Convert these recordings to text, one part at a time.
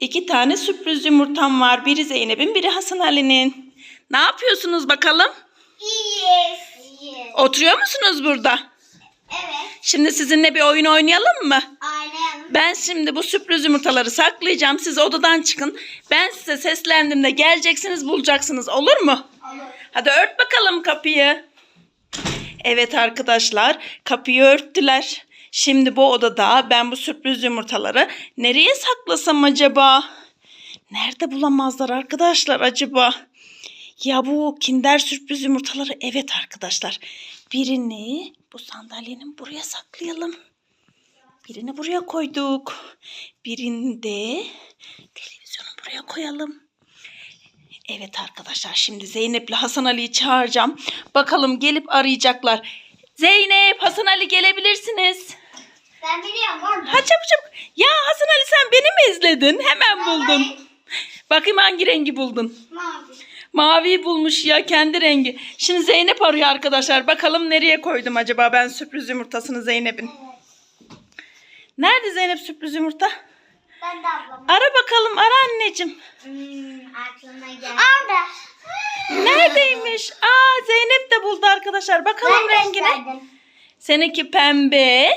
İki tane sürpriz yumurtam var. Biri Zeynep'in, biri Hasan Ali'nin. Ne yapıyorsunuz bakalım? İyiyiz. Oturuyor musunuz burada? Evet. Şimdi sizinle bir oyun oynayalım mı? Oynayalım. Ben şimdi bu sürpriz yumurtaları saklayacağım. Siz odadan çıkın. Ben size seslendiğimde geleceksiniz, bulacaksınız. Olur mu? Olur. Hadi ört bakalım kapıyı. Evet arkadaşlar, kapıyı örttüler. Şimdi bu odada ben bu sürpriz yumurtaları nereye saklasam acaba? Nerede bulamazlar arkadaşlar acaba? Ya bu kinder sürpriz yumurtaları evet arkadaşlar. Birini bu sandalyenin buraya saklayalım. Birini buraya koyduk. Birini de televizyonun buraya koyalım. Evet arkadaşlar şimdi Zeynep'le Hasan Ali'yi çağıracağım. Bakalım gelip arayacaklar. Zeynep, Hasan Ali gelebilirsiniz. Ben biliyorum orada. Ha çabuk çabuk. Ya Hasan Ali sen beni mi izledin? Hemen buldun. Bakayım hangi rengi buldun? Mavi. Maviyi bulmuş ya kendi rengi. Şimdi Zeynep arıyor arkadaşlar. Bakalım nereye koydum acaba ben sürpriz yumurtasını Zeynep'in. Evet. Nerede Zeynep sürpriz yumurta? Ben de ablam. Ara bakalım ara anneciğim. Hmm, aklıma geldi. Orada. Neredeymiş? Aa Zeynep de buldu arkadaşlar. Bakalım rengine. gösterdim. Seninki pembe.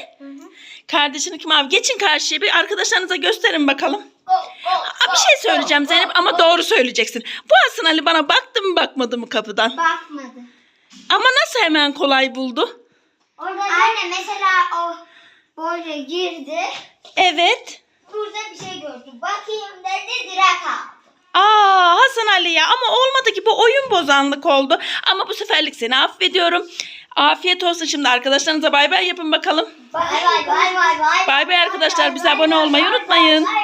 Hı. Kardeşininki mavi. Geçin karşıya bir arkadaşlarınıza gösterin bakalım. Aa, bir şey söyleyeceğim Zeynep ama doğru söyleyeceksin. Bu Hasan Ali bana baktı mı bakmadı mı kapıdan? Bakmadı. Ama nasıl hemen kolay buldu? Orada Anne mesela o böyle girdi. Evet. Burada bir şey gördü. Bakayım dedi direkt aldı. Aa Hasan Ali ya ama olmadı ki bu oyun bozanlık oldu. Ama bu seferlik seni affediyorum. Afiyet olsun şimdi arkadaşlarınıza bay bay yapın bakalım. Bay bay arkadaşlar bize abone olmayı unutmayın.